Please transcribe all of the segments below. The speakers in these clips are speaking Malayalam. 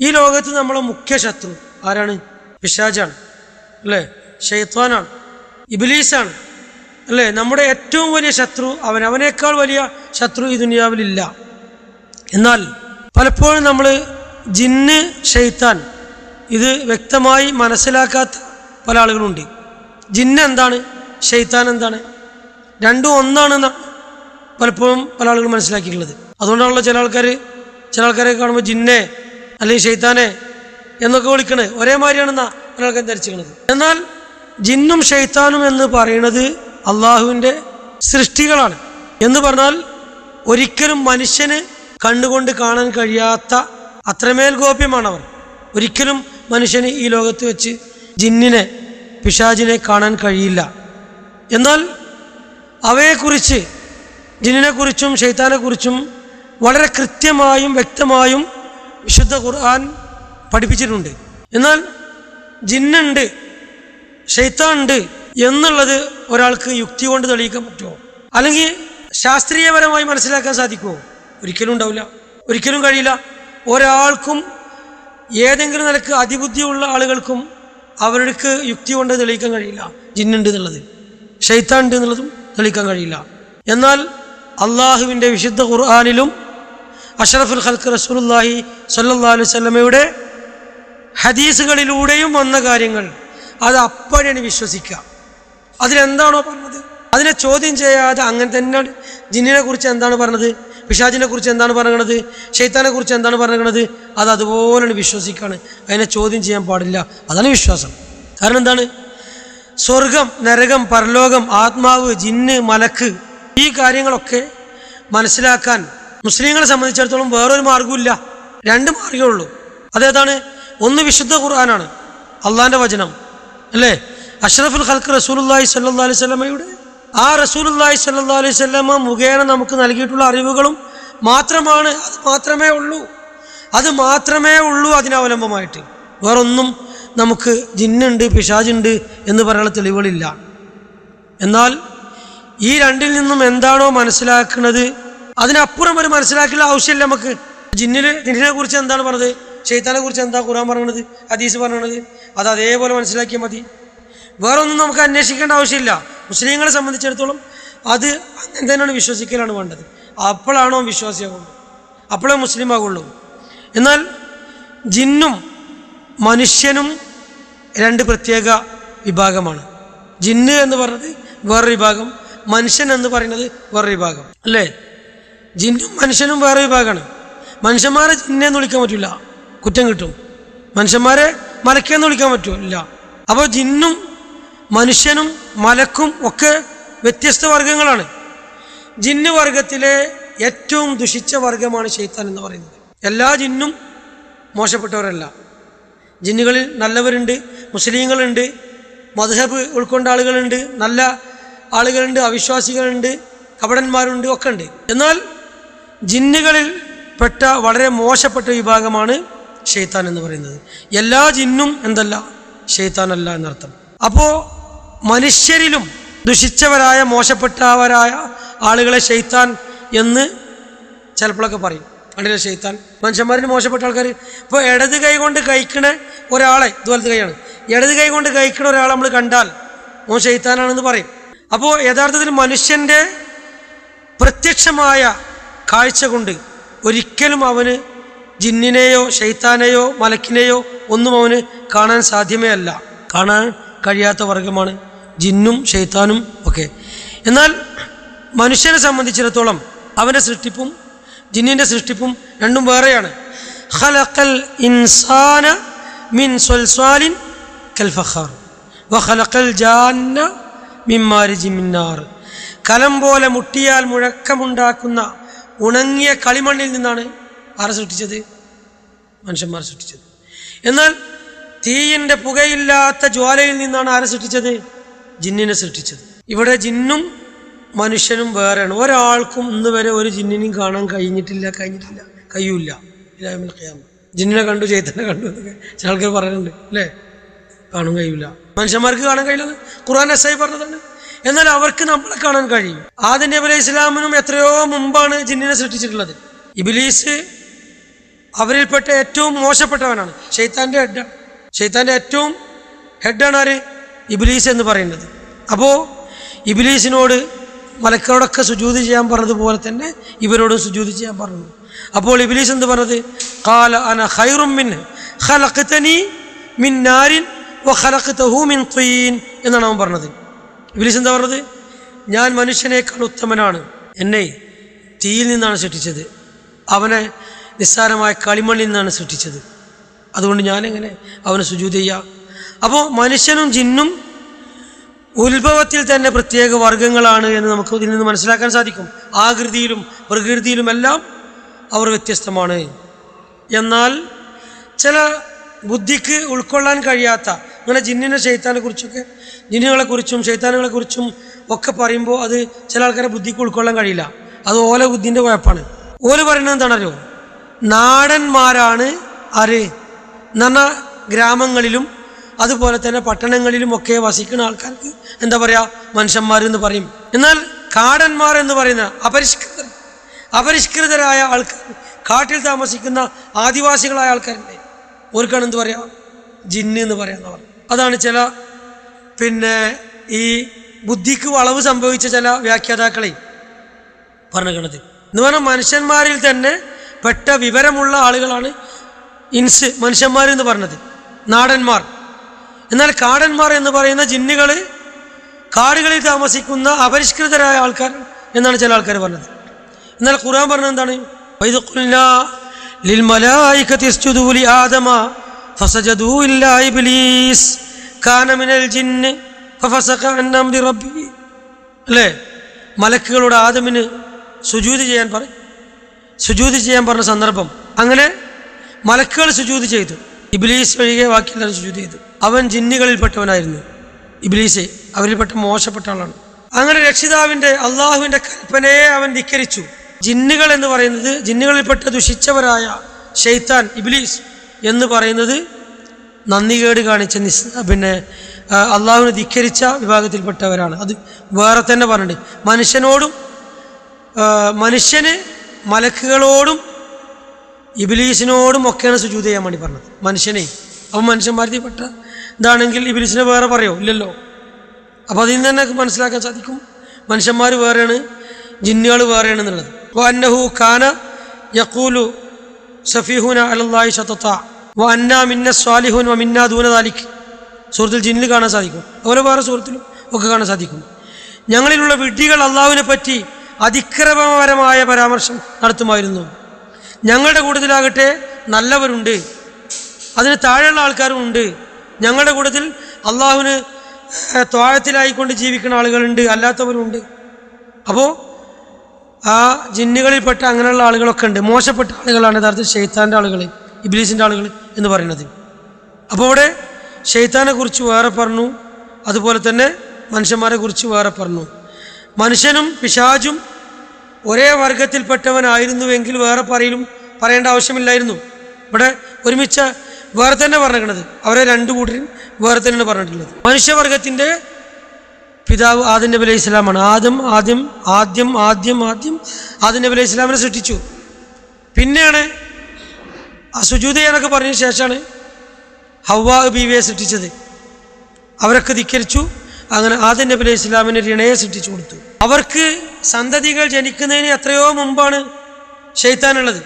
ഈ ലോകത്ത് നമ്മളെ മുഖ്യ ശത്രു ആരാണ്? പിശാജാണ് അല്ലേ? ഷെയ്ത്വാനാണ് ഇബിലീസാണ്. അല്ലേ? നമ്മുടെ ഏറ്റവും വലിയ ശത്രു അവൻ. അവനേക്കാൾ വലിയ ശത്രു ഈ ദുനിയാവിലില്ല. എന്നാൽ പലപ്പോഴും നമ്മൾ ജിന്ന് ഷെയ്ത്താൻ ഇത് വ്യക്തമായി മനസ്സിലാക്കാത്ത പല ആളുകളുണ്ട്. ജിന്ന് എന്താണ്? ഷെയ്ത്താൻ എന്താണ്? രണ്ടും ഒന്നാണെന്നാണ് പലപ്പോഴും പല ആളുകൾ മനസ്സിലാക്കിയിട്ടുള്ളത്. അതുകൊണ്ടാണല്ലോ ചില ആൾക്കാർ ചില ആൾക്കാരെ കാണുമ്പോൾ ജിന്നെ അല്ലെങ്കിൽ ഷെയ്ത്താനെ എന്നൊക്കെ വിളിക്കണേ. ഒരേ മാതിരിയാണെന്നാ ഒരാൾക്കും ധരിച്ചിരിക്കുന്നത് എന്നാൽ ജിന്നും ഷെയ്ത്താനും എന്ന് പറയുന്നത് അള്ളാഹുവിന്റെ സൃഷ്ടികളാണ്. എന്ന് പറഞ്ഞാൽ ഒരിക്കലും മനുഷ്യന് കണ്ടുകൊണ്ട് കാണാൻ കഴിയാത്ത അത്രമേൽ ഗോപ്യമാണവർ. ഒരിക്കലും മനുഷ്യന് ഈ ലോകത്ത് വെച്ച് ജിന്നിനെ പിശാജിനെ കാണാൻ കഴിയില്ല. എന്നാൽ അവയെക്കുറിച്ച് ജിന്നിനെക്കുറിച്ചും ഷെയ്ത്താനെക്കുറിച്ചും വളരെ കൃത്യമായും വ്യക്തമായും വിശുദ്ധ ഖുർആൻ പഠിപ്പിച്ചിട്ടുണ്ട്. എന്നാൽ ജിന്നുണ്ട് ഷെയ്ത്താനുണ്ട് എന്നുള്ളത് ഒരാൾക്ക് യുക്തി കൊണ്ട് തെളിയിക്കാൻ പറ്റുമോ? അല്ലെങ്കിൽ ശാസ്ത്രീയപരമായി മനസ്സിലാക്കാൻ സാധിക്കുമോ? ഒരിക്കലും ഉണ്ടാവില്ല. ഒരിക്കലും കഴിയില്ല. ഒരാൾക്കും ഏതെങ്കിലും നിലയ്ക്ക് അതിബുദ്ധിയുള്ള ആളുകൾക്കും അവർക്ക് യുക്തി കൊണ്ട് തെളിയിക്കാൻ കഴിയില്ല. ജിന്നുണ്ട് എന്നുള്ളത്. ഷെയ്ത്താൻ ഉണ്ട് എന്നുള്ളതും തെളിയിക്കാൻ കഴിയില്ല. എന്നാൽ അള്ളാഹുവിന്റെ വിശുദ്ധ ഖുർആാനിലും അഷറഫുൽ ഖൽക്ക് റസൂലുല്ലാഹി സല്ലാ അലൈഹി സ്വലമയുടെ ഹദീസുകളിലൂടെയും വന്ന കാര്യങ്ങൾ. അത് അപ്പോഴാണ് വിശ്വസിക്കുക അതിലെന്താണോ പറഞ്ഞത്? അതിനെ ചോദ്യം ചെയ്യാതെ അങ്ങനെ തന്നെ ജിന്നിനെ കുറിച്ച് എന്താണ് പറഞ്ഞത്? പിശാജിനെ കുറിച്ച് എന്താണ് പറയണത് ഷെയ്ത്താനെ കുറിച്ച് എന്താണ് പറയണത് അത് അതുപോലെയാണ് വിശ്വസിക്കുകയാണ് അതിനെ ചോദ്യം ചെയ്യാൻ പാടില്ല. അതാണ് വിശ്വാസം. കാരണം എന്താണ്? സ്വർഗം നരകം പരലോകം ആത്മാവ് ജിന്ന് മലക്ക് ഈ കാര്യങ്ങളൊക്കെ മനസ്സിലാക്കാൻ മുസ്ലിങ്ങളെ സംബന്ധിച്ചിടത്തോളം വേറൊരു മാർഗമില്ല രണ്ട് മാർഗമേ ഉള്ളൂ. അതേതാണ്? ഒന്ന് വിശുദ്ധ ഖുർആനാണ്. അള്ളാന്റെ വചനം. അല്ലേ? അഷ്റഫുൽ ഖൽക്ക് റസൂലുല്ലാഹി സല്ലാ അലൈഹി സ്വലമയുടെ ആ റസൂലുല്ലാഹി സല്ലാ അലൈഹി സ്വലമ മുഖേന നമുക്ക് നൽകിയിട്ടുള്ള അറിവുകളും മാത്രമാണ്. അത് മാത്രമേ ഉള്ളൂ. അത് മാത്രമേ ഉള്ളൂ അതിനവലംബമായിട്ട്. വേറൊന്നും നമുക്ക് ജിന്നുണ്ട് പിശാജുണ്ട് എന്ന് പറയാനുള്ള തെളിവുകളില്ല. എന്നാൽ ഈ രണ്ടിൽ നിന്നും എന്താണോ മനസ്സിലാക്കുന്നത് അതിനപ്പുറം ഒരു മനസ്സിലാക്കിയുള്ള ആവശ്യമില്ല നമുക്ക്. ജിന്നിന് ജിന്നിനെ കുറിച്ച് എന്താണ് പറഞ്ഞത്? ഷെയ്ത്താനെ കുറിച്ച് എന്താ ഖുറാൻ പറയണത് ഹദീസ് പറയണത് അത് അതേപോലെ മനസ്സിലാക്കിയാൽ മതി. വേറെ ഒന്നും നമുക്ക് അന്വേഷിക്കേണ്ട ആവശ്യമില്ല. മുസ്ലിങ്ങളെ സംബന്ധിച്ചിടത്തോളം അത് തന്നെയാണ് വിശ്വസിക്കലാണ് വേണ്ടത്. അപ്പോഴാണോ വിശ്വാസിയാകുള്ളൂ അപ്പോഴേ മുസ്ലിം ആകുള്ളൂ എന്നാൽ ജിന്നും മനുഷ്യനും രണ്ട് പ്രത്യേക വിഭാഗമാണ്. ജിന്ന് എന്ന് പറയുന്നത് വേറൊരു വിഭാഗം മനുഷ്യൻ എന്ന് പറയുന്നത് വേറൊരു വിഭാഗം. അല്ലേ? ജിന്നും മനുഷ്യനും വേറെ വിഭാഗമാണ്. മനുഷ്യന്മാരെ ജിന്നെന്ന് വിളിക്കാൻ പറ്റില്ല കുറ്റം കിട്ടും. മനുഷ്യന്മാരെ മലക്കേന്ന് വിളിക്കാൻ പറ്റില്ല അപ്പോൾ ജിന്നും മനുഷ്യനും മലക്കും ഒക്കെ വ്യത്യസ്ത വർഗങ്ങളാണ് ജിന്ന് വർഗത്തിലെ ഏറ്റവും ദുഷിച്ച വർഗമാണ് ഷെയ്ത്താൻ എന്ന് പറയുന്നത്. എല്ലാ ജിന്നും മോശപ്പെട്ടവരല്ല. ജിന്നുകളിൽ നല്ലവരുണ്ട് മുസ്ലിങ്ങളുണ്ട് മധുഹബ് ഉൾക്കൊണ്ട ആളുകളുണ്ട് നല്ല ആളുകളുണ്ട് അവിശ്വാസികളുണ്ട് കപടന്മാരുണ്ട് ഒക്കെ ഉണ്ട്. എന്നാൽ ജിന്നുകളിൽ പെട്ട വളരെ മോശപ്പെട്ട വിഭാഗമാണ് ഷെയ്ത്താൻ എന്ന് പറയുന്നത്. എല്ലാ ജിന്നും എന്തല്ല? ഷെയ്ത്താനല്ല എന്നർത്ഥം. അപ്പോൾ മനുഷ്യരിലും ദുഷിച്ചവരായ മോശപ്പെട്ടവരായ ആളുകളെ ഷെയ്ത്താൻ എന്ന് ചിലപ്പോഴൊക്കെ പറയും. അണ്ടിലെ ഷെയ്ത്താൻ മനുഷ്യന്മാരിൽ മോശപ്പെട്ട ആൾക്കാർ ഇപ്പോൾ ഇടത് കൈ കൊണ്ട് കഴിക്കണ ഒരാളെ ഇതുപോലത്തെ കൈയാണ്. ഇടത് കൈ കൊണ്ട് കഴിക്കണ ഒരാളെ നമ്മൾ കണ്ടാൽ ഓൻ ഷെയ്ത്താനാണെന്ന് പറയും. അപ്പോൾ യഥാർത്ഥത്തിൽ മനുഷ്യന്റെ പ്രത്യക്ഷമായ കാഴ്ച കൊണ്ട് ഒരിക്കലും അവന് ജിന്നിനെയോ ഷെയ്ത്താനെയോ മലക്കിനെയോ ഒന്നും അവന് കാണാൻ സാധ്യമേ അല്ല. കാണാൻ കഴിയാത്ത വർഗമാണ് ജിന്നും ഷെയ്ത്താനും ഒക്കെ. എന്നാൽ മനുഷ്യനെ സംബന്ധിച്ചിടത്തോളം അവന്റെ സൃഷ്ടിപ്പും ജിന്നിന്റെ സൃഷ്ടിപ്പും രണ്ടും വേറെയാണ്. ഖലഖൽ ഇൻസാന മിൻ സൽസാലിൻ കൽ ഫഖാർ. വഖലഖൽ ജാന്ന മിൻ മാരിജി മിന്നാർ കലം പോലെ മുട്ടിയാൽ മുഴക്കമുണ്ടാക്കുന്ന ഉണങ്ങിയ കളിമണ്ണിൽ നിന്നാണ് ആരെ സൃഷ്ടിച്ചത്? മനുഷ്യന്മാർ സൃഷ്ടിച്ചത്. എന്നാൽ തീയിന്റെ പുകയില്ലാത്ത ജ്വാലയിൽ നിന്നാണ് ആരെ സൃഷ്ടിച്ചത്? ജിന്നിനെ സൃഷ്ടിച്ചത്. ഇവിടെ ജിന്നും മനുഷ്യനും വേറെയാണ്. ഒരാൾക്കും ഇന്ന് വരെ ഒരു ജിന്നിനെയും കാണാൻ കഴിഞ്ഞിട്ടില്ല കഴിഞ്ഞിട്ടില്ല കഴിയൂല ഇലാമിൽ ഖിയാമ. ജിന്നിനെ കണ്ടു ചേത്തനെ കണ്ടു എന്നൊക്കെ ചില ആൾക്കാർ പറയുന്നുണ്ട് അല്ലേ? കാണാൻ കഴിയൂല. മനുഷ്യന്മാർക്ക് കാണാൻ കഴിയില്ല ഖുർആൻ എസ് ഐ പറഞ്ഞതാണ് എന്നാൽ അവർക്ക് നമ്മളെ കാണാൻ കഴിയും. ആദ്യ നബി അലൈഹി ഇസ്ലാമിനും എത്രയോ മുമ്പാണ് ജിന്നിനെ സൃഷ്ടിച്ചിട്ടുള്ളത്. ഇബിലീസ് അവരിൽപ്പെട്ട ഏറ്റവും മോശപ്പെട്ടവനാണ്. ഷെയ്ത്താന്റെ ഹെഡാണ് ഷെയ്ത്താന്റെ ഏറ്റവും ഹെഡാണ് ആര്? ഇബിലീസ് എന്ന് പറയുന്നത്. അപ്പോൾ ഇബിലീസിനോട് മലക്കളോടൊക്കെ സുജൂതി ചെയ്യാൻ പറഞ്ഞതുപോലെ തന്നെ ഇവരോടും സുജൂതി ചെയ്യാൻ പറഞ്ഞു. അപ്പോൾ ഇബിലീസ് എന്ത് പറഞ്ഞത്? കാല അന ഹൈറും മിൻ ഖലഖ്തനി മിൻ നാരിൻ വ ഖലഖ്തഹു മിൻ തീൻ എന്നാണ് അവൻ പറഞ്ഞത്. ഇബിലീസ് എന്താ പറഞ്ഞത്? ഞാൻ മനുഷ്യനേക്കാൾ ഉത്തമനാണ്. എന്നെ തീയിൽ നിന്നാണ് സൃഷ്ടിച്ചത്. അവനെ നിസ്സാരമായ കളിമണ്ണിൽ നിന്നാണ് സൃഷ്ടിച്ചത്. അതുകൊണ്ട് ഞാനെങ്ങനെ അവനെ സുജൂത് ചെയ്യാം. അപ്പോൾ മനുഷ്യനും ജിന്നും ഉത്ഭവത്തിൽ തന്നെ പ്രത്യേക വർഗങ്ങളാണ് എന്ന് നമുക്ക് ഇതിൽ നിന്ന് മനസ്സിലാക്കാൻ സാധിക്കും. ആകൃതിയിലും പ്രകൃതിയിലുമെല്ലാം അവർ വ്യത്യസ്തമാണ്. എന്നാൽ ചില ബുദ്ധിക്ക് ഉൾക്കൊള്ളാൻ കഴിയാത്ത അങ്ങനെ ജിന്നിനെ ചെയ്ത്താനെ കുറിച്ചൊക്കെ ജിന്നുകളെക്കുറിച്ചും ഷെയ്ത്താനുകളെക്കുറിച്ചും ഒക്കെ പറയുമ്പോൾ അത് ചില ആൾക്കാരെ ബുദ്ധിക്ക് ഉൾക്കൊള്ളാൻ കഴിയില്ല. അത് ഓല ബുദ്ധിന്റെ കുഴപ്പമാണ് ഓൽ പറയുന്നത് എന്താണല്ലോ നാടന്മാരാണ് ആര്? പറഞ്ഞാൽ ഗ്രാമങ്ങളിലും അതുപോലെ തന്നെ പട്ടണങ്ങളിലും ഒക്കെ വസിക്കുന്ന ആൾക്കാർക്ക് എന്താ പറയുക മനുഷ്യന്മാർ എന്ന് പറയും. എന്നാൽ കാടന്മാർ എന്ന് പറയുന്ന അപരിഷ്കൃതർ അപരിഷ്കൃതരായ ആൾക്കാർ കാട്ടിൽ താമസിക്കുന്ന ആദിവാസികളായ ആൾക്കാരുണ്ട്. ഓർക്കാണ് എന്ത് പറയാ? ജിന്ന് എന്ന് പറയാന്നവർ. അതാണ് ചില പിന്നെ ഈ ബുദ്ധിക്ക് വളവ് സംഭവിച്ച ചില വ്യാഖ്യാതാക്കളെ പറഞ്ഞിരിക്കുന്നത് എന്ന് പറഞ്ഞാൽ മനുഷ്യന്മാരിൽ തന്നെ പെട്ട വിവരമുള്ള ആളുകളാണ് ഇൻസ് മനുഷ്യന്മാരെന്ന് പറഞ്ഞത്. നാടന്മാർ. എന്നാൽ കാടന്മാർ എന്ന് പറയുന്ന ജിന്നുകൾ കാടുകളിൽ താമസിക്കുന്ന അപരിഷ്കൃതരായ ആൾക്കാർ എന്നാണ് ചില ആൾക്കാർ പറഞ്ഞത്. എന്നാൽ ഖുർആൻ പറഞ്ഞത് എന്താണ്? ലിൽ ആദമ ഫസജദൂ ഇല്ലാ ഇബ്ലീസ്. കാന മിനൽ ജിന്ന് അല്ലേ? മലക്കുകളോട് ആദമിന് സുജൂതി ചെയ്യാൻ പറയും സുജൂതി ചെയ്യാൻ പറഞ്ഞ സന്ദർഭം. അങ്ങനെ മലക്കുകൾ സുജൂതി ചെയ്തു. ഇബിലീസ് ഒഴികെ ബാക്കിയെല്ലാവരും സുജൂതി ചെയ്തു. അവൻ ജിന്നുകളിൽപ്പെട്ടവനായിരുന്നു. ഇബിലീസ് അവരിൽപ്പെട്ട മോശപ്പെട്ട ആളാണ്. അങ്ങനെ രക്ഷിതാവിന്റെ അള്ളാഹുവിന്റെ കൽപ്പനയെ അവൻ ധിക്കരിച്ചു. ജിന്നുകൾ എന്ന് പറയുന്നത് ജിന്നുകളിൽപ്പെട്ട ദുഷിച്ചവരായ ഷെയ്ത്താൻ ഇബിലീസ് എന്ന് പറയുന്നത് നന്ദികേട് കാണിച്ച നിസ് പിന്നെ അള്ളാഹുവിനെ ധിക്കരിച്ച വിഭാഗത്തിൽപ്പെട്ടവരാണ്. അത് വേറെ തന്നെ പറഞ്ഞിട്ടുണ്ട്. മനുഷ്യനോടും മനുഷ്യന് മലക്കുകളോടും ഇബിലീസിനോടും ഒക്കെയാണ് സുജൂത ചെയ്യാൻ വേണ്ടി പറഞ്ഞത്. മനുഷ്യനെ. അപ്പം മനുഷ്യന്മാരിൽ പെട്ട ഇതാണെങ്കിൽ ഇബിലീസിനെ വേറെ പറയോ? ഇല്ലല്ലോ. അപ്പോൾ അതിൽ നിന്ന് തന്നെ മനസ്സിലാക്കാൻ സാധിക്കും. മനുഷ്യന്മാർ വേറെയാണ് ജിന്നുകൾ വേറെയാണ് എന്നുള്ളത്. അപ്പോൾ അന്നഹു ഖാന യക്കൂലു സഫീഹുന അലല്ലാഹി ഷത്തത്ത വ അന്ന മിന്ന സ്വാലിഹുൻ വ മിന്ന ദൂനദാലിക് സൂറത്തിൽ ജിന്നിൽ കാണാൻ സാധിക്കും. അതുപോലെ വേറെ സുഹൃത്തിലും ഒക്കെ കാണാൻ സാധിക്കും. ഞങ്ങളിലുള്ള വിഡ്ഢികൾ അള്ളാഹുവിനെ പറ്റി അതിക്രമപരമായ പരാമർശം നടത്തുമായിരുന്നു. ഞങ്ങളുടെ കൂട്ടത്തിലാകട്ടെ നല്ലവരുണ്ട്. അതിന് താഴെയുള്ള ആൾക്കാരും ഉണ്ട്. ഞങ്ങളുടെ കൂട്ടത്തിൽ അള്ളാഹുവിന് ത്വാഴത്തിലായിക്കൊണ്ട് ജീവിക്കുന്ന ആളുകളുണ്ട് അല്ലാത്തവരുണ്ട്. അപ്പോൾ ആ ജിന്നുകളിൽപ്പെട്ട അങ്ങനെയുള്ള ആളുകളൊക്കെ ഉണ്ട്. മോശപ്പെട്ട ആളുകളാണ് യഥാർത്ഥത്തിൽ ഷെയ്ത്താന്റെ ആളുകൾ ഇബ്ലീസിന്റെ ആളുകൾ എന്ന് പറയുന്നത്. അപ്പോൾ അവിടെ ഷെയ്ത്താനെ കുറിച്ച് വേറെ പറഞ്ഞു അതുപോലെ തന്നെ മനുഷ്യന്മാരെ കുറിച്ച് വേറെ പറഞ്ഞു. മനുഷ്യനും പിശാചും ഒരേ വർഗത്തിൽപ്പെട്ടവനായിരുന്നുവെങ്കിൽ വേറെ പറയലും പറയേണ്ട ആവശ്യമില്ലായിരുന്നു. ഇവിടെ ഒരുമിച്ച് വേറെ തന്നെ പറഞ്ഞിരിക്കണത് അവരെ രണ്ടു കൂട്ടരും വേറെ തന്നെയാണ് പറഞ്ഞിട്ടുള്ളത്. മനുഷ്യവർഗത്തിന്റെ പിതാവ് ആദം നബി അലൈഹി ഇസ്ലാമാണ് ആദ്യം ആദ്യം ആദ്യം ആദ്യം ആദ്യം ആദം നബി അലൈഹി ഇസ്ലാമിനെ സൃഷ്ടിച്ചു. പിന്നെയാണ് ആ സുജൂത എന്നൊക്കെ പറഞ്ഞ ശേഷമാണ് ഹവ്വാ ബീവിയെ സൃഷ്ടിച്ചത്. അവരൊക്കെ ധിക്കരിച്ചു. അങ്ങനെ ആദ്യം നബി അലൈഹി ഇസ്ലാമിന് സൃഷ്ടിച്ചു കൊടുത്തു. അവർക്ക് സന്തതികൾ ജനിക്കുന്നതിന് എത്രയോ മുമ്പാണ് ഷെയ്ത്താനുള്ളത്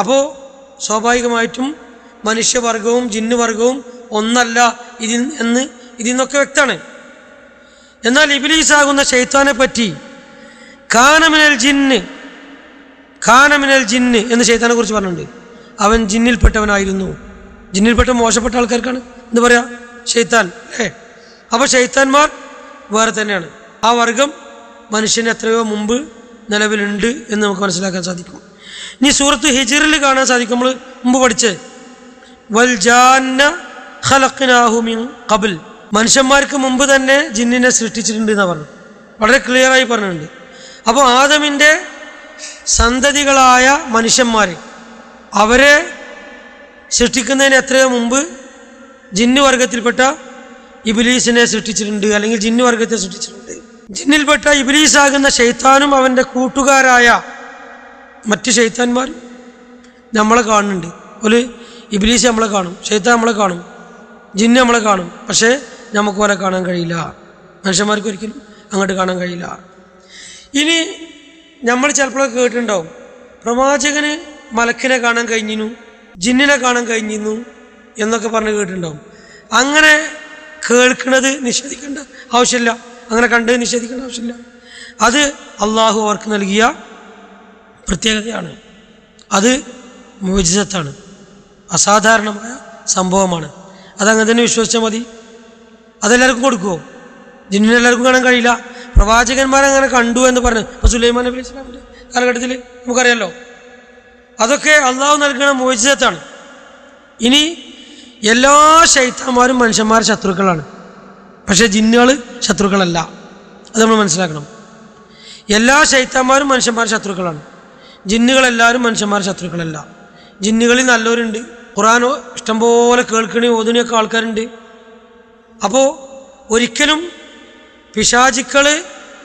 അപ്പോൾ സ്വാഭാവികമായിട്ടും മനുഷ്യവർഗവും ജിന്നുവർഗവും ഒന്നല്ല ഇതിൽ എന്ന് ഇതിൽ നിന്നൊക്കെ വ്യക്തമാണ്. എന്നാൽ ഇബിലീസ് ആകുന്ന ഷെയ്ത്താനെ പറ്റി കാനമിനൽ ജിന്ന് കാനമിനൽ ജിന്ന് എന്ന് ഷെയ്ത്താനെ കുറിച്ച് പറഞ്ഞിട്ടുണ്ട്. അവൻ ജിന്നിൽപ്പെട്ടവനായിരുന്നു. ജിന്നിൽപ്പെട്ട മോശപ്പെട്ട ആൾക്കാർക്കാണ്. എന്താ പറയാ? ഷെയ്ത്താൻ അല്ലേ അപ്പോൾ ഷെയ്ത്താന്മാർ വേറെ തന്നെയാണ്. ആ വർഗം മനുഷ്യന് എത്രയോ മുമ്പ് നിലവിലുണ്ട് എന്ന് നമുക്ക് മനസ്സിലാക്കാൻ സാധിക്കും. ഇനി സൂറത്ത് ഹിജിറിൽ കാണാൻ സാധിക്കും നമ്മൾ മുമ്പ് പഠിച്ച്. വൽജാന്ന കബിൽ മനുഷ്യന്മാർക്ക് മുമ്പ് തന്നെ ജിന്നിനെ സൃഷ്ടിച്ചിട്ടുണ്ട് എന്നാണ് പറഞ്ഞു. വളരെ ക്ലിയറായി പറഞ്ഞിട്ടുണ്ട്. അപ്പോൾ ആദമിന്റെ സന്തതികളായ മനുഷ്യന്മാർ അവരെ സൃഷ്ടിക്കുന്നതിന് എത്രയോ മുമ്പ് ജിന്നു വർഗത്തിൽപ്പെട്ട ഇബിലീസിനെ സൃഷ്ടിച്ചിട്ടുണ്ട് അല്ലെങ്കിൽ ജിന്നു വർഗത്തെ സൃഷ്ടിച്ചിട്ടുണ്ട്. ജിന്നിൽപ്പെട്ട ഇബിലീസാകുന്ന ഷെയ്ത്താനും അവന്റെ കൂട്ടുകാരായ മറ്റ് ഷെയ്ത്താന്മാരും നമ്മളെ കാണുന്നുണ്ട്. ഒരു ഇബിലീസ് നമ്മളെ കാണും ഷെയ്ത്താൻ നമ്മളെ കാണും ജിന്ന് നമ്മളെ കാണും പക്ഷേ നമുക്ക് പോലെ കാണാൻ കഴിയില്ല. മനുഷ്യന്മാർക്ക് ഒരിക്കലും അങ്ങോട്ട് കാണാൻ കഴിയില്ല. ഇനി നമ്മൾ ചിലപ്പോഴൊക്കെ കേട്ടിട്ടുണ്ടാവും പ്രവാചകന് മലക്കിനെ കാണാൻ കഴിഞ്ഞിരുന്നു ജിന്നിനെ കാണാൻ കഴിഞ്ഞിരുന്നു എന്നൊക്കെ പറഞ്ഞ് കേട്ടിട്ടുണ്ടാവും. അങ്ങനെ കേൾക്കുന്നത് നിഷേധിക്കേണ്ട ആവശ്യമില്ല. അങ്ങനെ കണ്ട് നിഷേധിക്കേണ്ട ആവശ്യമില്ല. അത് അള്ളാഹു അവർക്ക് നൽകിയ പ്രത്യേകതയാണ്. അത് മോചിതത്താണ് അസാധാരണമായ സംഭവമാണ്. അതങ്ങനെ തന്നെ വിശ്വസിച്ചാൽ മതി. അതെല്ലാവർക്കും കൊടുക്കുമോ ജിന്നിനെല്ലാവർക്കും കാണാൻ കഴിയില്ല. പ്രവാചകന്മാരങ്ങനെ കണ്ടു എന്ന് പറഞ്ഞു ഇപ്പോൾ സുലൈമാൻ നബി ഇസ്ലാമിന്റെ കാലഘട്ടത്തിൽ നമുക്കറിയാലോ. അതൊക്കെ അള്ളാഹു നൽകുന്ന മോചിതത്താണ്. ഇനി എല്ലാ ശൈത്താന്മാരും മനുഷ്യന്മാർ ശത്രുക്കളാണ്. പക്ഷേ ജിന്നുകൾ ശത്രുക്കളല്ല. അത് നമ്മൾ മനസ്സിലാക്കണം. എല്ലാ ശൈത്താന്മാരും മനുഷ്യന്മാർ ശത്രുക്കളാണ്. ജിന്നുകളെല്ലാവരും മനുഷ്യന്മാർ ശത്രുക്കളല്ല. ജിന്നുകളിൽ നല്ലവരുണ്ട്. ഖുറാനോ ഇഷ്ടംപോലെ കേൾക്കണി ഓതുണിയൊക്കെ ആൾക്കാരുണ്ട്. അപ്പോൾ ഒരിക്കലും പിശാചിക്കൾ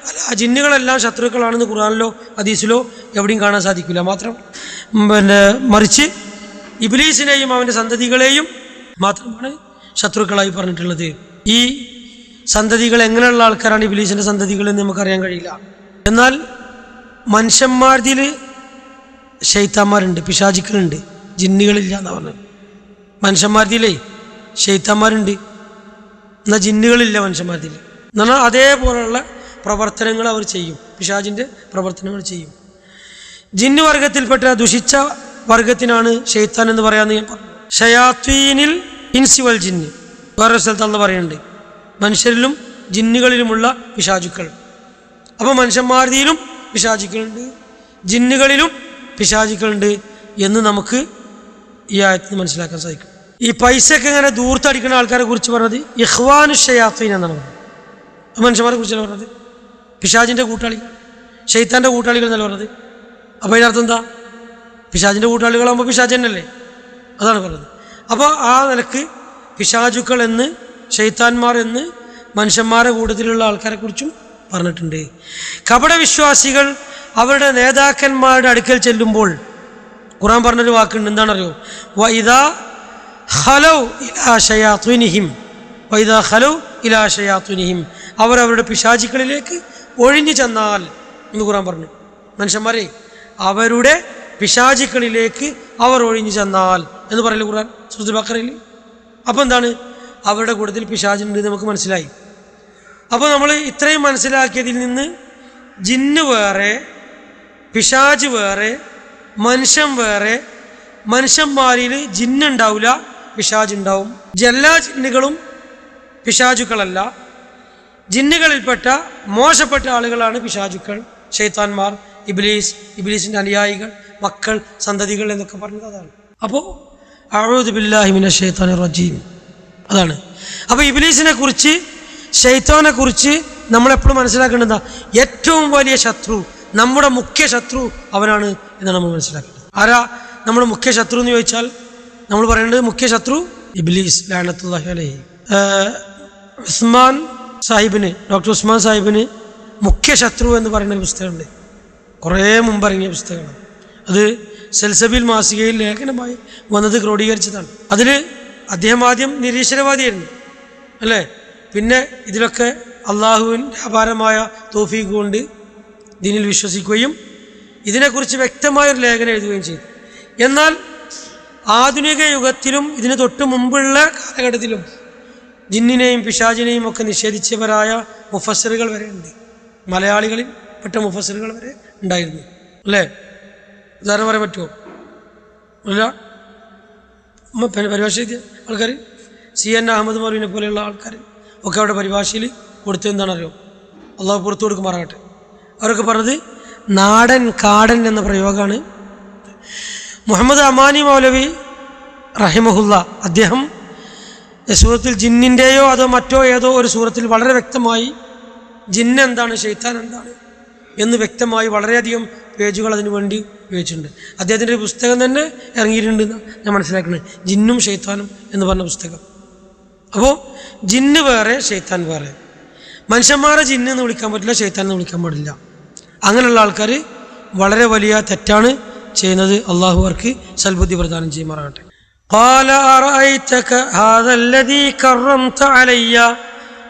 അല്ല ജിന്നുകളെല്ലാം ശത്രുക്കളാണെന്ന് ഖുറാനിലോ ഹദീസിലോ എവിടെയും കാണാൻ സാധിക്കില്ല. മാത്രം പിന്നെ മറിച്ച് ഇബിലീസിനെയും അവന്റെ സന്തതികളെയും മാത്രമാണ് ശത്രുക്കളായി പറഞ്ഞിട്ടുള്ളത്. ഈ സന്തതികൾ എങ്ങനെയുള്ള ആൾക്കാരാണ് ഇബിലീസിന്റെ സന്തതികൾ എന്ന് നമുക്കറിയാൻ കഴിയില്ല. എന്നാൽ മനുഷ്യന്മാരിൽ ഷെയ്ത്താന്മാരുണ്ട് പിശാചിക്കളുണ്ട്. ജിന്നുകളില്ല എന്ന് പറഞ്ഞത്. മനുഷ്യന്മാരിലേ ഷെയ്ത്താന്മാരുണ്ട് എന്നാൽ ജിന്നുകളില്ല മനുഷ്യന്മാരിൽ. എന്നാൽ അതേപോലെയുള്ള പ്രവർത്തനങ്ങൾ അവർ ചെയ്യും. പിശാജിന്റെ പ്രവർത്തനങ്ങൾ ചെയ്യും. ജിന്ന് വർഗത്തിൽപ്പെട്ട ദുഷിച്ച വർഗത്തിനാണ് ഷെയ്ത്താൻ എന്ന് പറയാമെന്ന് ഞാൻ പറഞ്ഞു. ഷയാത്വീനിൽ ഇൻസിവൽ ജിന്ന്. വേറെ സ്ഥലത്ത് അന്ന് പറയുന്നുണ്ട്. മനുഷ്യരിലും ജിന്നുകളിലുമുള്ള പിശാചുക്കൾ. അപ്പോൾ മനുഷ്യന്മാരുതിയിലും പിശാചുക്കളുണ്ട്. ജിന്നുകളിലും പിശാചുക്കളുണ്ട് എന്ന് നമുക്ക് ഈ ആയത്തിന് മനസ്സിലാക്കാൻ സാധിക്കും. ഈ പൈസയൊക്കെ ഇങ്ങനെ ദൂർത്തടിക്കുന്ന ആൾക്കാരെ കുറിച്ച് പറഞ്ഞത് ഇഹ്വാനു ഷയാത്വീൻ എന്നാണ് പറഞ്ഞത്. മനുഷ്യന്മാരെ കുറിച്ചാണ് പറഞ്ഞത്? പിശാജിന്റെ കൂട്ടാളി. ഷെയ്ത്താന്റെ കൂട്ടാളികൾ എന്നല്ല പറഞ്ഞത്? അപ്പോൾ അതിനർത്ഥം എന്താ? പിശാജിന്റെ കൂട്ടാളികളാകുമ്പോൾ പിശാജ് തന്നെയല്ലേ? അതാണ് പറഞ്ഞത്. അപ്പോൾ ആ നിലയ്ക്ക് പിശാചുക്കൾ എന്ന് ഷെയ്ത്താന്മാർ എന്ന് മനുഷ്യന്മാരുടെ കൂട്ടത്തിലുള്ള ആൾക്കാരെക്കുറിച്ചും പറഞ്ഞിട്ടുണ്ട്. കപടവിശ്വാസികൾ അവരുടെ നേതാക്കന്മാരുടെ അടുക്കൽ ചെല്ലുമ്പോൾ ഖുറാൻ പറഞ്ഞൊരു വാക്കുണ്ട് എന്താണറിയോ വൈദാ ഹലൗ ഇലാ ഷയാത്തുനിഹിം വൈദാ ഹലൗ ഇലാ അവരവരുടെ പിശാചികളിലേക്ക് ഒഴിഞ്ഞു ചെന്നാൽ എന്ന് ഖുറാൻ പറഞ്ഞു. മനുഷ്യന്മാരെ അവരുടെ പിശാചിക്കളിലേക്ക് അവർ ഒഴിഞ്ഞു ചെന്നാൽ എന്ന് പറയില്ല ഖുറാൻ സുഹൃത്ത് ബക്കറയിൽ അപ്പോൾ എന്താണ്? അവരുടെ കൂട്ടത്തിൽ പിശാചുണ്ട് നമുക്ക് മനസ്സിലായി. അപ്പോൾ നമ്മൾ ഇത്രയും മനസ്സിലാക്കിയതിൽ നിന്ന് ജിന്ന് വേറെ പിശാജ് വേറെ മനുഷ്യൻ വേറെ മനുഷ്യന്മാരിൽ ജിന്നുണ്ടാവില്ല പിശാജ് ഉണ്ടാവും എല്ലാ ജിന്നുകളും പിശാചുക്കളല്ല. ജിന്നുകളിൽപ്പെട്ട മോശപ്പെട്ട ആളുകളാണ് പിശാചുക്കൾ ഷെയ്ത്താൻമാർ ഇബ്ലീസ് ഇബ്ലീസിന്റെ അനുയായികൾ മക്കൾ സന്തതികൾ എന്നൊക്കെ പറഞ്ഞത് അതാണ്. അപ്പോൾ അഴുദ് ഷെയ്ത്താൻ റജീം. അതാണ്. അപ്പോൾ ഇബ്ലീസിനെ കുറിച്ച് ഷെയ്ത്താനെ കുറിച്ച് നമ്മളെപ്പോഴും മനസ്സിലാക്കേണ്ടത് ഏറ്റവും വലിയ ശത്രു നമ്മുടെ മുഖ്യ ശത്രു അവനാണ് എന്നാണ് നമ്മൾ മനസ്സിലാക്കേണ്ടത്. ആരാ നമ്മുടെ മുഖ്യ ശത്രു എന്ന് ചോദിച്ചാൽ നമ്മൾ പറയേണ്ടത് മുഖ്യ ശത്രു ഇബ്ലീസ് ലാനത്തുല്ലാഹി അലൈഹി. ഉസ്മാൻ സാഹിബിന് ഡോക്ടർ ഉസ്മാൻ സാഹിബിന് മുഖ്യ ശത്രു എന്ന് പറയുന്ന ഒരു പുസ്തകമുണ്ട്. കുറേ മുമ്പ് ഇറങ്ങിയ പുസ്തകമാണ് അത് സെൽസബിൽ മാസികയിൽ ലേഖനമായി വന്നത് ക്രോഡീകരിച്ചതാണ്. അതിൽ അദ്ദേഹം ആദ്യം നിരീശ്വരവാദിയായിരുന്നു അല്ലേ? പിന്നെ ഇതിലൊക്കെ അള്ളാഹുവിന്റെ അപാരമായ തോഫീഖ് കൊണ്ട് ദീനിൽ വിശ്വസിക്കുകയും ഇതിനെക്കുറിച്ച് വ്യക്തമായൊരു ലേഖനം എഴുതുകയും ചെയ്തു. എന്നാൽ ആധുനിക യുഗത്തിലും ഇതിന് തൊട്ട് മുമ്പുള്ള കാലഘട്ടത്തിലും ജിന്നിനെയും പിശാചിനെയും ഒക്കെ നിഷേധിച്ചവരായ മുഫസറുകൾ വരെ ഉണ്ട്. മലയാളികളിൽ പെട്ട മുഫസറുകൾ വരെ ഉണ്ടായിരുന്നു. അല്ലേ? ഉദാഹരണം പറയാൻ പറ്റുമോ? അല്ല പരിഭാഷ ആൾക്കാർ സി എൻ അഹമ്മദ് മൗലവിനെ പോലെയുള്ള ആൾക്കാർ ഒക്കെ അവിടെ പരിഭാഷയിൽ കൊടുത്തത് അറിയോ അള്ളാഹു പുറത്തു കൊടുക്കുമാറാകട്ടെ അവരൊക്കെ പറഞ്ഞത് നാടൻ കാടൻ എന്ന പ്രയോഗമാണ്. മുഹമ്മദ് അമാനി മൗലവി റഹിമഹുല്ല അദ്ദേഹം സൂറത്തിൽ ജിന്നിന്റെയോ അതോ മറ്റോ ഏതോ ഒരു സൂറത്തിൽ വളരെ വ്യക്തമായി ജിന്ന് എന്താണ് ഷെയ്ത്താൻ എന്താണ് എന്ന് വ്യക്തമായി വളരെയധികം പേജുകൾ അതിനു വേണ്ടി ഉപയോഗിച്ചിട്ടുണ്ട്. അദ്ദേഹത്തിന്റെ ഒരു പുസ്തകം തന്നെ ഇറങ്ങിയിട്ടുണ്ട് ഞാൻ മനസ്സിലാക്കുന്നത്. ജിന്നും ഷെയ്ത്താനും എന്ന് പറഞ്ഞ പുസ്തകം. അപ്പോൾ ജിന്ന് വേറെ ഷെയ്ത്താൻ വേറെ. മനുഷ്യന്മാരെ ജിന്ന് എന്ന് വിളിക്കാൻ പറ്റില്ല ഷെയ്ത്താൻ എന്ന് വിളിക്കാൻ പാടില്ല. അങ്ങനെയുള്ള ആൾക്കാർ വളരെ വലിയ തെറ്റാണ് ചെയ്യുന്നത്. അള്ളാഹു അവർക്ക് സൽബുദ്ധി പ്രദാനം ചെയ്യുമാറാകട്ടെ. قال أرأيتك هذا الذي كرمت علي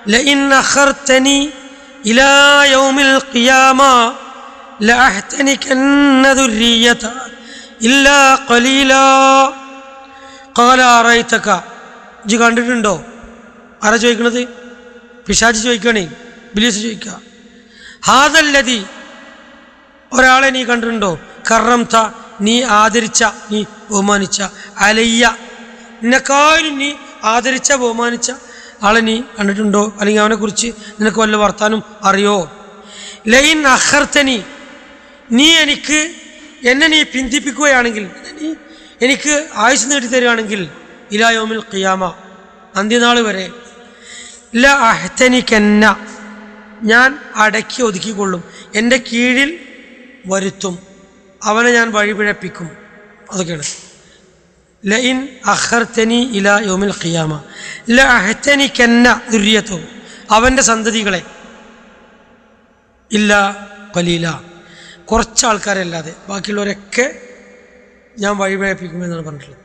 لئن أخرتني إلى يوم القيامة لأحتنكن ذريته إلا قليلا قال أرأيتك ഇജ്ജ് കണ്ടിട്ടുണ്ടോ ആരാ ചോദിക്കണത് പിശാജ് ചോദിക്കണേ ബിലീസ് ചോദിക്കുക ഹാദല്ലതി ഒരാളെ നീ കണ്ടിട്ടുണ്ടോ കറംത നീ ആദരിച്ച നീ ബഹുമാനിച്ച അലയ്യ. നിന്നെക്കാളും നീ ആദരിച്ച ബഹുമാനിച്ച ആളെ നീ കണ്ടിട്ടുണ്ടോ? അല്ലെങ്കിൽ അവനെക്കുറിച്ച് നിനക്ക് വല്ല വർത്താനം അറിയോ? ലൈൻ അഹർത്തനി. നീ എനിക്ക് എന്നെ നീ പിന്തിപ്പിക്കുകയാണെങ്കിൽ നീ എനിക്ക് ആയുസ് നേടി തരികയാണെങ്കിൽ ഇലായോമിൽ ഖിയാമ അന്ത്യനാൾ വരെ. ല അഹ്തനിക്കെന്ന ഞാൻ അടക്കി ഒതുക്കിക്കൊള്ളും. എന്റെ കീഴിൽ വരുത്തും. അവനെ ഞാൻ വഴിപിഴപ്പിക്കും. അതൊക്കെയാണ്. ലഇൻ അഹർത്തനി ഇല യോമിൽ ഖിയാമ. ല അഹ്തനിക്കെന്ന ദുര്യത്തോ. അവന്റെ സന്തതികളെ. ഇല്ല കലീല കുറച്ച് ആൾക്കാരല്ലാതെ ബാക്കിയുള്ളവരൊക്കെ ഞാൻ വഴിപിഴപ്പിക്കുമെന്നാണ് പറഞ്ഞിട്ടുള്ളത്.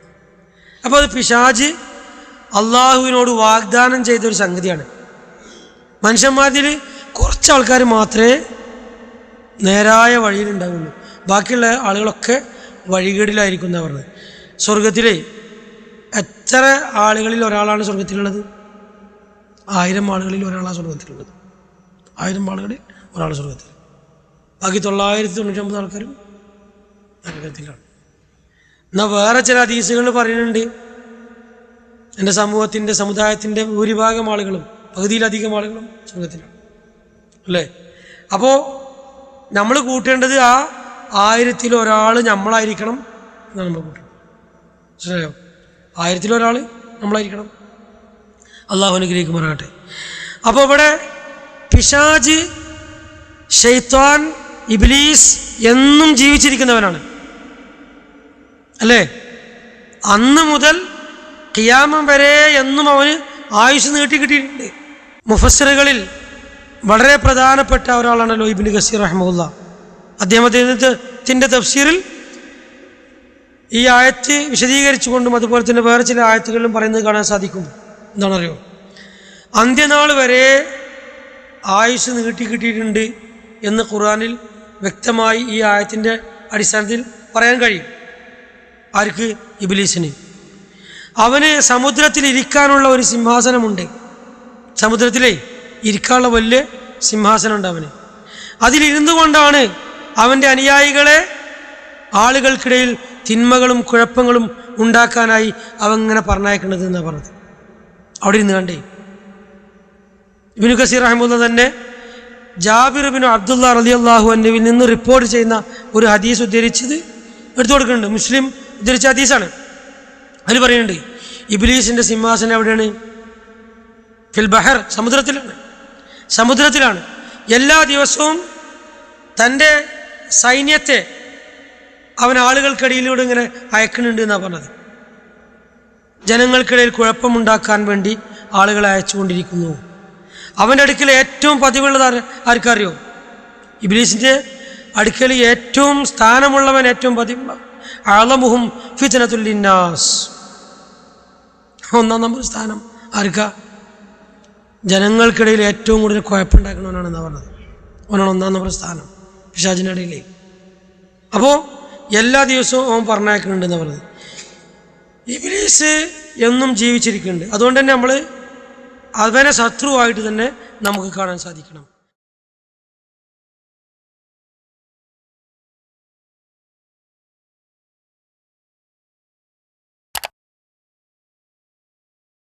അപ്പോൾ അത് പിശാജ് അള്ളാഹുവിനോട് വാഗ്ദാനം ചെയ്തൊരു സംഗതിയാണ്. മനുഷ്യന്മാരിൽ കുറച്ച് ആൾക്കാർ മാത്രമേ നേരായ വഴിയിലുണ്ടാവുള്ളൂ. ബാക്കിയുള്ള ആളുകളൊക്കെ വഴികേടിലായിരിക്കും എന്നാണ് പറഞ്ഞത് സ്വർഗത്തിലെ എത്ര ആളുകളിൽ ഒരാളാണ് സ്വർഗത്തിലുള്ളത് ആയിരം ആളുകളിൽ ഒരാളാണ് സ്വർഗത്തിലുള്ളത് ആയിരം ആളുകളിൽ ഒരാൾ സ്വർഗത്തിൽ ബാക്കി തൊള്ളായിരത്തി തൊണ്ണൂറ്റൊമ്പത് ആൾക്കാരും നരകത്തിലാണ്. എന്നാൽ വേറെ ചില ഹദീസുകൾ പറയുന്നുണ്ട്. എന്റെ സമൂഹത്തിന്റെ സമുദായത്തിന്റെ ഭൂരിഭാഗം ആളുകളും പകുതിയിലധികം ആളുകളും സ്വർഗത്തിലാണ് അല്ലേ? അപ്പോൾ നമ്മൾ കൂട്ടേണ്ടത് ആ ആയിരത്തിൽ ഒരാൾ നമ്മളായിരിക്കണം എന്നാണ് നമ്മൾ കൂട്ടേണ്ടത് മനസ്സിലായോ? ആയിരത്തിൽ നമ്മളായിരിക്കണം. അള്ളാഹു അനുഗ്രഹിക്കുമാറാകട്ടെ. അപ്പോൾ ഇവിടെ പിശാജ് ഷെയ്ത്താൻ ഇബ്ലീസ് എന്നും ജീവിച്ചിരിക്കുന്നവനാണ് അല്ലേ? അന്ന് മുതൽ കിയാമം വരെ എന്നും അവന് ആയുസ് നീട്ടി കിട്ടിയിട്ടുണ്ട്. മുഫസ്സിറുകളിൽ വളരെ പ്രധാനപ്പെട്ട ഒരാളാണല്ലോ ഇബിൻ ഗസീർ റഹ്മുല്ല അദ്ദേഹത്തിന്റെ തഫ്സീറിൽ ഈ ആയത്ത് വിശദീകരിച്ചുകൊണ്ടും അതുപോലെ തന്നെ വേറെ ചില ആയത്തുകളിലും പറയുന്നത് കാണാൻ സാധിക്കും. എന്താണറിയോ? അന്ത്യനാൾ വരെ ആയുസ് നീട്ടി കിട്ടിയിട്ടുണ്ട് എന്ന് ഖുറാനിൽ വ്യക്തമായി ഈ ആയത്തിന്റെ അടിസ്ഥാനത്തിൽ പറയാൻ കഴിയും. ആർക്ക്? ഇബിലീസിന്. അവന് സമുദ്രത്തിൽ ഇരിക്കാനുള്ള ഒരു സിംഹാസനമുണ്ട്. സമുദ്രത്തിലെ ഇരിക്കാനുള്ള വലിയ സിംഹാസനമുണ്ട് അവന്. അതിലിരുന്നു കൊണ്ടാണ് അവന്റെ അനുയായികളെ ആളുകൾക്കിടയിൽ തിന്മകളും കുഴപ്പങ്ങളും ഉണ്ടാക്കാനായി അവങ്ങനെ ഇങ്ങനെ പറഞ്ഞയക്കുന്നത് എന്നാണ് പറഞ്ഞത്. അവിടെ ഇരുന്ന് കണ്ടേ. ഇബിനു കസീർ അഹമ്മദ് തന്നെ ജാബിർ ബിൻ അബ്ദുള്ള റലി അള്ളാഹു അന്നുവിൽ നിന്ന് റിപ്പോർട്ട് ചെയ്യുന്ന ഒരു ഹദീസ് ഉദ്ധരിച്ചത് എടുത്തു കൊടുക്കുന്നുണ്ട്. മുസ്ലിം ഉദ്ധരിച്ച ഹദീസാണ്. അതിൽ പറയുന്നുണ്ട് ഇബിലീസിന്റെ സിംഹാസനം എവിടെയാണ്? ഫിൽ ബഹർ സമുദ്രത്തിലാണ്. സമുദ്രത്തിലാണ്. എല്ലാ ദിവസവും തന്റെ സൈന്യത്തെ അവൻ ആളുകൾക്കിടയിലൂടെ ഇങ്ങനെ അയക്കുന്നുണ്ട് എന്നാണ് പറഞ്ഞത്. ജനങ്ങൾക്കിടയിൽ കുഴപ്പമുണ്ടാക്കാൻ വേണ്ടി ആളുകളെ അയച്ചുകൊണ്ടിരിക്കുന്നു. അവന്റെ അടുക്കൽ ഏറ്റവും പതിവുള്ളത് ആർക്കറിയോ? ഇബ്ലീസിന്റെ അടുക്കൽ ഏറ്റവും സ്ഥാനമുള്ളവൻ ഏറ്റവും പതിവുള്ള അളമുഹും ഫിത്തനത്തുല്ലിന്നാസ് ഒന്നാം നമ്പർ സ്ഥാനം ആർക്കാ? ജനങ്ങൾക്കിടയിൽ ഏറ്റവും കൂടുതൽ കുഴപ്പമുണ്ടാക്കണവനാണെന്നാണ് പറഞ്ഞത്. അവനാണ് ഒന്നാം നമ്പർ സ്ഥാനം. ഇടയിലേ അപ്പോൾ എല്ലാ ദിവസവും അവൻ പറഞ്ഞയക്കുന്നുണ്ടെന്ന് പറഞ്ഞത്. ഇബിലീസ് എന്നും ജീവിച്ചിരിക്കുന്നുണ്ട്. അതുകൊണ്ട് തന്നെ നമ്മൾ അവനെ ശത്രുവായിട്ട് തന്നെ നമുക്ക് കാണാൻ സാധിക്കണം.